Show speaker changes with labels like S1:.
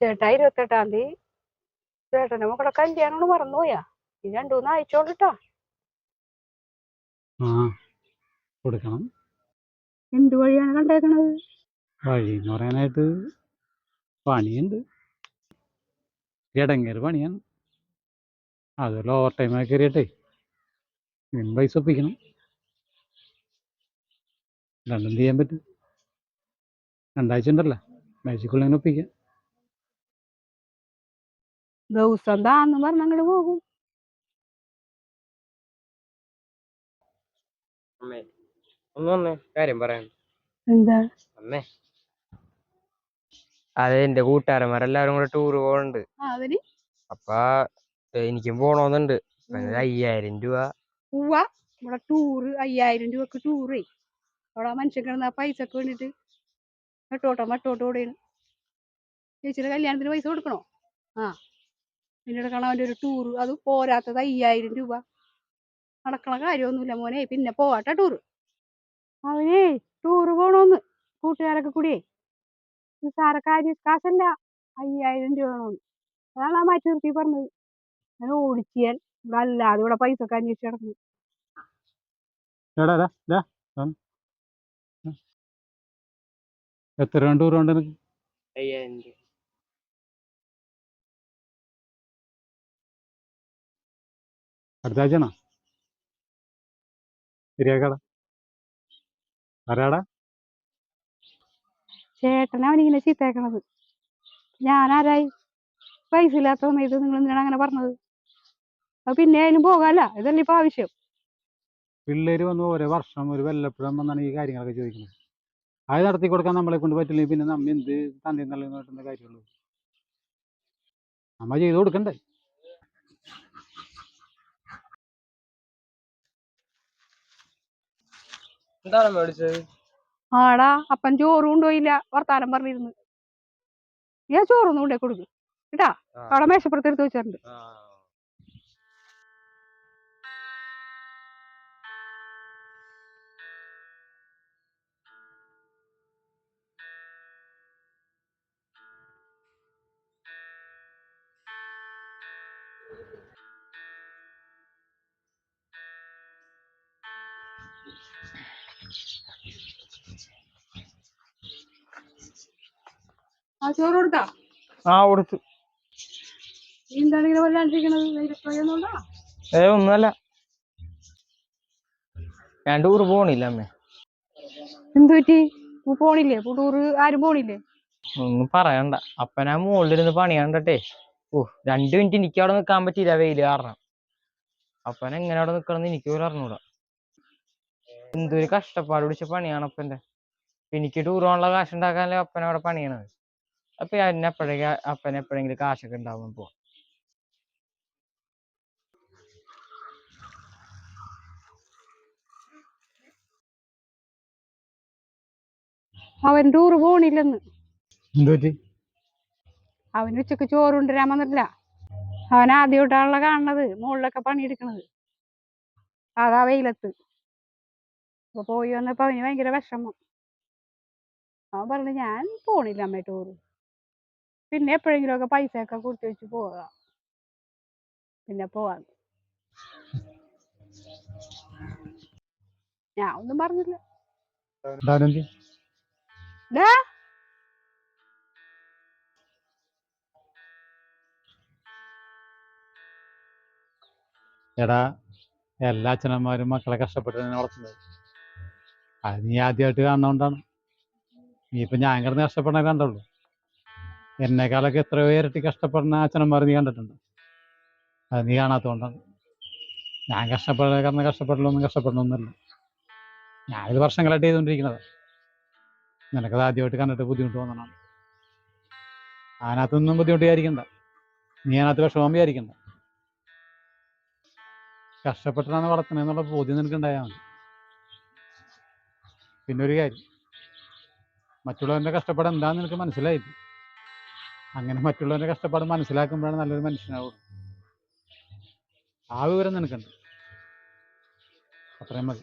S1: ചേട്ടാ ഇരുപത്തെട്ടാം തീയതി. ചേട്ടന്റെ മക്കളെ കല്യാണം മറന്നുപോയാ. ഈ രണ്ടൂന്ന് അയച്ചോണ്ടിട്ടാ
S2: ആ കൊടുക്കണം.
S1: എന്ത് വഴിയാണ് കണ്ടേക്കണത്?
S2: വഴി എന്ന് പറയാനായിട്ട് പണിയുണ്ട്. ഇടങ്ങേറ് പണിയാണ്. അതുപോലെ ഓവർ ടൈം ഒക്കെ കയറിയിട്ടേ. ഇനി പൈസ ഒപ്പിക്കണം. രണ്ടും ചെയ്യാൻ പറ്റും. രണ്ടാഴ്ച ഉണ്ടല്ലോ. ആഴ്ചക്കുള്ളിൽ ഒപ്പിക്കാം.
S1: ദിവസം താന്ന് പറഞ്ഞ് അങ്ങോട്ട് പോകും
S3: അമ്മേ ഒന്ന് വന്നേ കാര്യം പറയാൻ
S1: എന്താ
S3: അമ്മേ അതെ എന്റെ കൂട്ടുകാരന്മാരെല്ലാരും കൂടെ ടൂർ പോകുന്നുണ്ട്
S1: അതിന്
S3: അപ്പ എനിക്കും പോണോന്നുണ്ട്. ഒരു അയ്യായിരം രൂപ.
S1: ഉവ്വ. ഇവിടെ ടൂറ് അയ്യായിരം രൂപക്ക് ടൂറേ അവിടെ മനുഷ്യൻ കിടന്ന പൈസക്ക് വേണ്ടിട്ട് ഓടെയാണ്. ചേച്ചിയുടെ കല്യാണത്തിന് പൈസ കൊടുക്കണോ? ആ. പിന്നീട് കാണാൻ അവന്റെ ഒരു ടൂറ് അത് പോരാത്തത് അയ്യായിരം രൂപ. നടക്കണ കാര്യമൊന്നുമില്ല മോനെ. പിന്നെ പോവാട്ട ടൂറ് അവനേ ടൂറ് പോണോന്ന്. കൂട്ടുകാരൊക്കെ കൂടിയേ നിസ്സാര കാര്യ കാശല്ല. അയ്യായിരം രൂപ വേണമെന്ന് അതാണ് ആ മാറ്റി നിർത്തി പറഞ്ഞത്. ഞാൻ ഓടിച്ചാൽ ഇവിടെ അല്ലാതെ ഇവിടെ പൈസ ഒക്കെ അന്വേഷിച്ച്
S2: കിടക്കുന്നു എത്ര രൂപ ടൂർ കൊണ്ട്
S3: അയ്യായിരം രൂപ.
S2: അടുത്ത ആഴ്ചയാണോ ശരിയാക്കാടാ ആരാടാ?
S1: ചേട്ടനാ അവനിങ്ങനെ ചീത്തേക്കണത് ഞാൻ ആരായി പൈസ ഇല്ലാത്ത സമയത്ത് നിങ്ങൾ എന്തിനാണ് അങ്ങനെ പറഞ്ഞത്? അപ്പൊ പിന്നെ അതിന് പോകാല്ല ഇതല്ല ഇപ്പൊ ആവശ്യം.
S2: പിള്ളേര് വന്ന് ഓരോ വർഷം ഒരു വല്ലപ്പുഴം വന്നാണ് ഈ കാര്യങ്ങളൊക്കെ ചോദിക്കുന്നത്. അത് നടത്തി കൊടുക്കാൻ നമ്മളെ കൊണ്ട് പറ്റില്ലെങ്കിൽ പിന്നെ നമ്മ എന്ത് തന്നെ നല്ല കാര്യമുള്ളൂ. നമ്മ ചെയ്ത് കൊടുക്കണ്ടേ?
S3: എന്താണ് മേടിച്ചത്?
S1: ആടാ അപ്പൻ ചോറും കൊണ്ടുപോയില്ല വർത്താനം പറഞ്ഞിരുന്നു. ഞാൻ ചോറൊന്നും കൊണ്ടേ കൊടുക്കും. കേട്ടാ. അവിടെ മേശപ്പുറത്ത് എടുത്ത് വെച്ചിട്ടുണ്ട്.
S3: ആ.
S1: ചോറ് കൊടുത്താ?
S3: ആ കൊടുത്തു.
S1: നീ എന്താണ് ഇങ്ങനെ വല്ലാണ്ടിരിക്കണത്?
S3: ഏ ഒന്നുമല്ല. ഞാൻ ടൂർ പോണില്ല അമ്മേ.
S1: എന്ത് പറ്റി? പോണില്ലേ? ടൂറ് ആരും പോണില്ലേ?
S3: ഒന്നും പറയണ്ട. അപ്പനാ മുകളിലിരുന്ന് പണിയാണ്ടട്ടെ ഓ രണ്ട് മിനിറ്റ് എനിക്ക് അവിടെ നിൽക്കാൻ പറ്റിയില്ല വെയിൽ കാരണം. അപ്പനെങ്ങനെ അവിടെ നിക്കണം എനിക്ക് പോലും അറിഞ്ഞൂടാ. എന്തൊരു കഷ്ടപ്പാട് പിടിച്ച പണിയാണ് അപ്പന്റെ എനിക്ക് ടൂർ പോകാനുള്ള കാശ് ഉണ്ടാക്കാനല്ലേ അപ്പൻ അവിടെ പണിയണത് അപ്പൊ എന്നെ എപ്പോഴേക്കും അപ്പൻ എപ്പോഴെങ്കിലും കാശൊക്കെ ഉണ്ടാവും പോ.
S1: അവൻ ടൂർ പോണില്ലെന്ന്. അവന് ഉച്ചയ്ക്ക് ചോറ് കൊണ്ടുവരാൻ വന്നിട്ടില്ല. അവൻ ആദ്യമായിട്ടാണല്ലോ കാണുന്നത് മുകളിലൊക്കെ പണിയെടുക്കണത്. അതാ വെയിലത്ത്. അപ്പൊ പോയി വന്നപ്പോ അവന് ഭയങ്കര വിഷമം. അവൻ പറഞ്ഞു ഞാൻ പോണില്ല അമ്മേ ടൂറ് പിന്നെ എപ്പോഴെങ്കിലും ഒക്കെ പൈസ ഒക്കെ കൂട്ടി വെച്ച് പോകാം. പിന്നെ പോവാ ഞാൻ ഒന്നും പറഞ്ഞില്ല.
S2: എടാ എല്ലാ അച്ഛനന്മാരും മക്കളെ കഷ്ടപ്പെട്ട് തന്നെ വളർത്തുന്നത്. അത് നീ ആദ്യമായിട്ട് കാണുന്നോണ്ടാണ്. നീ ഇപ്പം ഞാൻ കിടന്ന് കഷ്ടപ്പെടണ കണ്ടുള്ളൂ. എന്നെക്കാളൊക്കെ എത്രയോ ഇരട്ടി കഷ്ടപ്പെടുന്ന അച്ഛനന്മാർ നീ കണ്ടിട്ടുണ്ട്. അത് നീ കാണാത്തതുകൊണ്ടാണ്. ഞാൻ കഷ്ടപ്പെടുന്ന കിടന്ന് കഷ്ടപ്പെടലൊന്നും ഞാൻ ഞാനിത് വർഷങ്ങളായിട്ട് ചെയ്തുകൊണ്ടിരിക്കുന്നത്. നിനക്കത് ആദ്യമായിട്ട് കണ്ടിട്ട് ബുദ്ധിമുട്ട് വന്നതാണ് അതിനകത്തൊന്നും ബുദ്ധിമുട്ട് വിചാരിക്കണ്ട നീ അതിനകത്ത് വിഷമം വിചാരിക്കണ്ട. കഷ്ടപ്പെട്ടിട്ടാണ് വളർത്തുന്നതെന്നുള്ള ബോധ്യം നിനക്ക് ഉണ്ടായാൽ മതി. പിന്നെ ഒരു കാര്യം. മറ്റുള്ളവന്റെ കഷ്ടപ്പാട് എന്താണെന്ന് എനിക്ക് മനസ്സിലായില്ല അങ്ങനെ മറ്റുള്ളവന്റെ കഷ്ടപ്പാട് മനസ്സിലാക്കുമ്പോഴാണ് നല്ലൊരു മനുഷ്യനാവുള്ളൂ ആ വിവരം നിനക്കുണ്ട്. അത്രയും മതി.